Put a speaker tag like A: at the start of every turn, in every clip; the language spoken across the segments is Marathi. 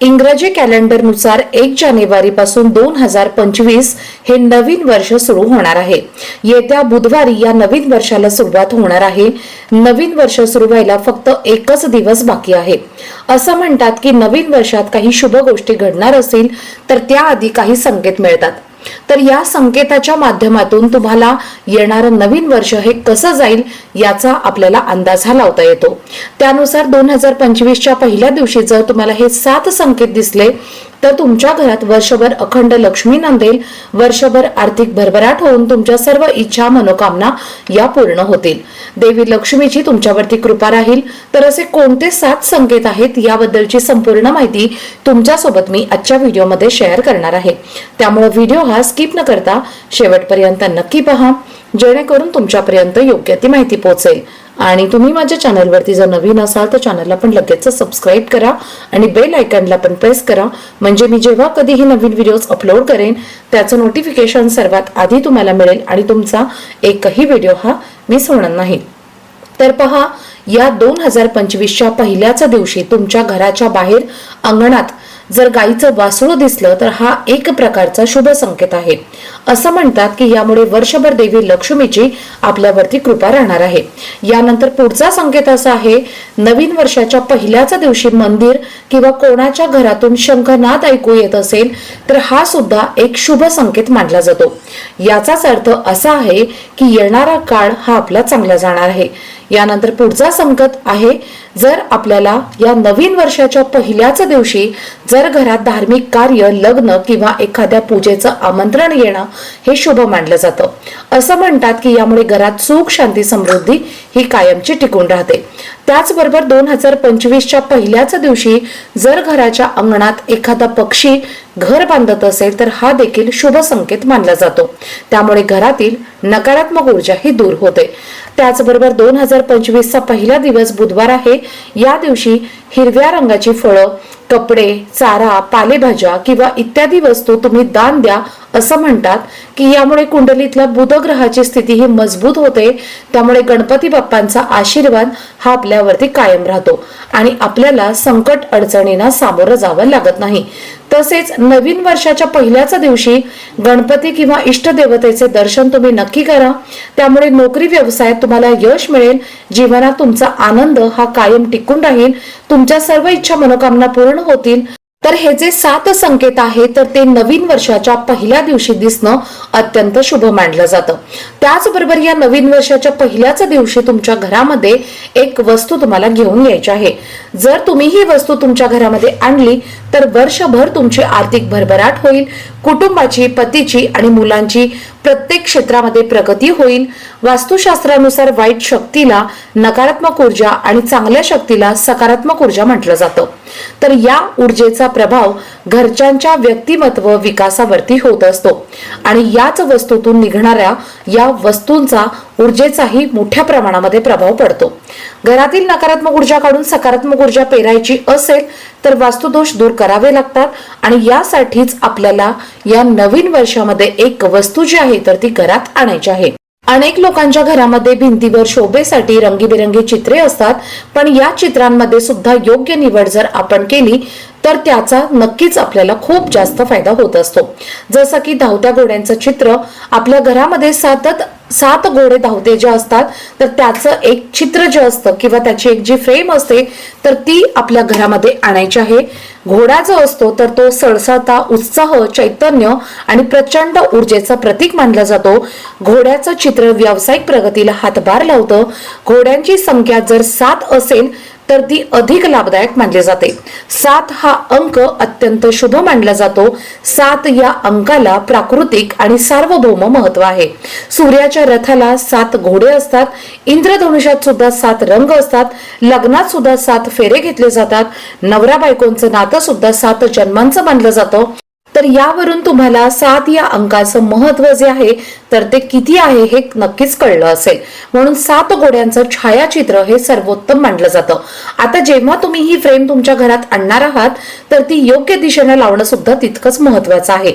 A: इंग्रजी कॅलेंडरनुसार एक जानेवारी पासून दोन हजार पंचवीस हे नवीन वर्ष सुरू होणार आहे. येत्या बुधवारी या नवीन वर्षाला सुरुवात होणार आहे. नवीन वर्ष सुरू व्हायला फक्त एकच दिवस बाकी आहे. असं म्हणतात की नवीन वर्षात काही शुभ गोष्टी घडणार असतील तर त्याआधी काही संकेत मिळतात. तर या संकेताच्या माध्यमातून तुम्हाला येणारं नवीन वर्ष हे कसं जाईल याचा आपल्याला अंदाज हा लावता येतो. त्यानुसार दोन हजार पंचवीसच्या पहिल्या दिवशी जर तुम्हाला हे सात संकेत दिसले तर तुमच्या घरात वर्षभर अखंड लक्ष्मी नांदेल वर्षभर आर्थिक भरभराट होऊन तुमच्या सर्व इच्छा मनोकामना या पूर्ण होतील. देवी लक्ष्मीची तुमच्यावरती कृपा राहील. तर असे कोणते सात संकेत आहेत याबद्दलची संपूर्ण माहिती तुमच्यासोबत मी आजच्या व्हिडिओमध्ये शेअर करणार आहे. त्यामुळे व्हिडिओ हा स्किप न करता शेवटपर्यंत नक्की पहा. जेणेकरून तुमच्यापर्यंत योग्य ती माहिती पोहोचेल. आणि तुम्ही माझ्या चॅनलवरती जर नवीन असाल तर चॅनलला पण लगेच सबस्क्राईब करा आणि बेल आयकनला पण प्रेस करा. म्हणजे मी जेव्हा कधीही नवीन व्हिडिओज अपलोड करेन त्याचं नोटिफिकेशन सर्वात आधी तुम्हाला मिळेल आणि तुमचा एकही व्हिडिओ हा मिस होणार नाही. तर पहा या दोन हजार पंचवीसच्या पहिल्याच दिवशी तुमच्या घराच्या बाहेर अंगणात जर गाईचं वासरू दिसलं तर हा एक प्रकारचा शुभ संकेत आहे. असं म्हणतात की यामुळे वर्षभर देवी लक्ष्मीची आपल्यावरती कृपा राहणार आहे. यानंतर पुढचा संकेत असा आहे नवीन वर्षाच्या पहिल्याच दिवशी मंदिर किंवा कोणाच्या घरातून शंखनाद ऐकू येत असेल तर हा सुद्धा एक शुभ संकेत मानला जातो. याचाच अर्थ असा आहे की येणारा काळ हा आपला चांगला जाणार आहे. यानंतर पुढचा संकट आहे जर आपल्याला या नवीन वर्षाच्या पहिल्याच दिवशी जर घरात धार्मिक कार्य लग्न किंवा एखाद्या पूजेचं आमंत्रण येणं हे शुभ मानलं जातं. असं म्हणतात की यामुळे घरात सुख शांती समृद्धी ही कायमची टिकून राहते. त्याचबरोबर दोन हजार पंचवीसच्या पहिल्याच दिवशी जर घराच्या अंगणात एखादा पक्षी घर बांधत असेल तर हा देखील शुभ संकेत मानला जातो. त्यामुळे घरातील नकारात्मक ऊर्जा ही दूर होते. त्याचबरोबर दोन हजार पंचवीसचा पहिला दिवस बुधवार आहे. या दिवशी हिरव्या रंगाची फळं कपडे चारा पालेभाज्या किंवा इत्यादी वस्तू तुम्ही दान द्या. असं म्हणतात की यामुळे कुंडलीतल्या बुध ग्रहाची स्थिती ही मजबूत होते. त्यामुळे गणपती बाप्पांचा आशीर्वाद हा आपल्यावरती कायम राहतो आणि आपल्याला संकट अडचणींना सामोरं जावं लागत नाही. तसेच नवीन वर्षाच्या पहिल्याच दिवशी गणपती किंवा इष्टदेवतेचे दर्शन तुम्ही नक्की करा. त्यामुळे नोकरी व्यवसायात तुम्हाला यश मिळेल. जीवनात तुमचा आनंद हा कायम टिकून राहील. तुमच्या सर्व इच्छा मनोकामना पूर्ण होतील. तर हे जे सात संकेत आहे तर ते नवीन वर्षाच्या पहिल्या दिवशी दिसणं अत्यंत शुभ मानलं जातं. त्याचबरोबर या नवीन वर्षाच्या पहिल्याच दिवशी तुमच्या घरामध्ये एक वस्तू तुम्हाला घेऊन यायची आहे. जर तुम्ही ही वस्तू तुमच्या घरामध्ये आणली तर वर्षभर तुमची आर्थिक भरभराट होईल. कुटुंबाची पतीची आणि मुलांची प्रत्येक क्षेत्रामध्ये प्रगती होईल. वास्तुशास्त्रानुसार वाईट शक्तीला नकारात्मक ऊर्जा आणि चांगल्या शक्तीला सकारात्मक ऊर्जा म्हटलं जातं. तर या ऊर्जेचा प्रभाव घरच्यांच्या व्यक्तिमत्व विकासावरती होत असतो. आणि याच वस्तूतून निघणाऱ्या या वस्तूंचा ऊर्जेचाही मोठ्या प्रमाणामध्ये प्रभाव पडतो. घरातील नकारात्मक ऊर्जा काढून सकारात्मक ऊर्जा पेरायची असेल तर वास्तुदोष दूर करावे लागतात आणि यासाठीच आपल्याला या नवीन वर्षामध्ये एक वस्तू जी आहे तर ती घरात आणायची आहे. अनेक लोकांच्या घरामध्ये भिंतीवर शोभेसाठी रंगीबेरंगी चित्रे असतात पण या चित्रांमध्ये सुद्धा योग्य निवड जर आपण केली तर त्याचा नक्कीच आपल्याला खूप जास्त फायदा होत असतो. जसं की धावत्या घोड्यांचं चित्र आपल्या घरामध्ये सतत सात घोडे धावते जे असतात तर त्याचं एक चित्र जे असतं किंवा त्याची एक जी फ्रेम असते तर ती आपल्या घरामध्ये आणायची आहे. घोडा जो असतो तर तो सळसळता उत्साह चैतन्य आणि प्रचंड ऊर्जेचं प्रतीक मानला जातो. घोड्याचं चित्र व्यावसायिक प्रगतीला हातभार लावतं. घोड्यांची संख्या जर सात असेल तर ती अधिक लाभदायक मानली जाते. सात हा अंक अत्यंत शुभ मानला जातो. सात या अंकाला प्राकृतिक आणि सार्वभौम महत्त्व आहे. सूर्याच्या रथाला सात घोडे असतात. इंद्रधनुष्यात सुद्धा सात रंग असतात. लग्नात सुद्धा सात फेरे घेतले जातात. नवरा बायकोंचं नातं सुद्धा सात जन्मांचं मानलं जातं. तर यावरून तुम्हाला सात या अंकाचं महत्त्व जे आहे तर ते किती आहे हे नक्कीच कळलं असेल. म्हणून सात घोड्यांचं छायाचित्र हे सर्वोत्तम मानलं जातं. आता जेव्हा तुम्ही ही फ्रेम तुमच्या घरात आणणार आहात तर ती योग्य दिशेने लावणं सुद्धा तितकंच महत्वाचं आहे.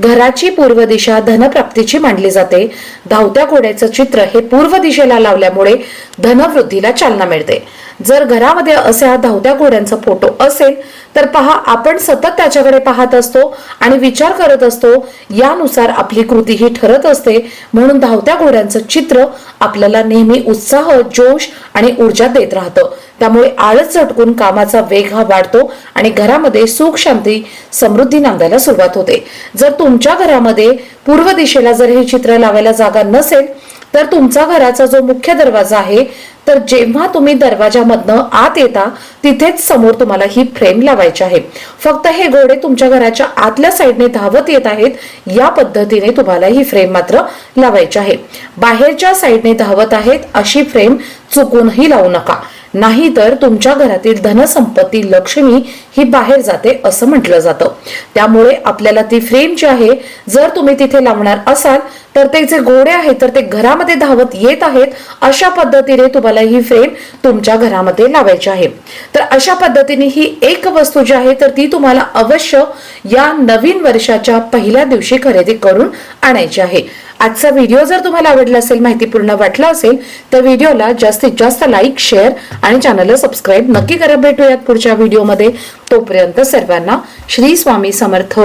A: घराची पूर्व दिशा धनप्राप्तीची मानली जाते. धावत्या घोड्याचं चित्र हे पूर्व दिशेला लावल्यामुळे धनवृद्धीला चालना मिळते. जर घरामध्ये अशा धावत्या घोड्यांचा फोटो असेल तर पहा आपण सतत त्याच्याकडे पाहत असतो आणि विचार करत असतो यानुसार आपली कृती ही ठरत असते. म्हणून धावत्या घोड्यांचं चित्र आपल्याला नेहमी उत्साह जोश आणि ऊर्जा देत राहतं. त्यामुळे आळस झटकून कामाचा वेग हा वाढतो आणि घरामध्ये सुख शांती समृद्धी नांदायला सुरुवात होते. जर तुमच्या घरामध्ये पूर्व दिशेला जर हे चित्र लावायला जागा नसेल तर तुमचा घराचा जो मुख्य दरवाजा आहे तर जेव्हा तुम्ही दरवाजामधनं आत येता तिथेच समोर तुम्हाला ही फ्रेम लावायची आहे. फक्त हे घोडे तुमच्या घराच्या आतल्या साईडने धावत येत आहेत या पद्धतीने तुम्हाला ही फ्रेम मात्र लावायची आहे. बाहेरच्या साईडने धावत आहेत अशी फ्रेम चुकूनही लावू नका. नाहीतर तुमच्या घरातील धनसंपत्ती लक्ष्मी ही बाहेर जाते असं म्हटलं जातं. त्यामुळे आपल्याला ती फ्रेम जी आहे जर तुम्ही तिथे लावणार असाल तर ते जे घोडे आहेत तर ते घरामध्ये धावत येत आहेत अशा पद्धतीने तुम्हाला तुम्हाला ही फ्रेम तुमच्या घरामध्ये लावायची आहे. तर अशा पद्धतीने ही एक वस्तू जी आहे तर ती तुम्हाला अवश्य या नवीन वर्षाच्या पहिल्या दिवशी खरेदी करून आणायची आहे. आजचा व्हिडिओ जर तुम्हाला आवडला असेल माहितीपूर्ण वाटला असेल तर व्हिडिओला जास्तीत जास्त लाईक शेअर आणि चॅनलला सबस्क्राईब नक्की करा. भेटूयात पुढच्या व्हिडिओमध्ये. तोपर्यंत सर्वांना श्री स्वामी समर्थ.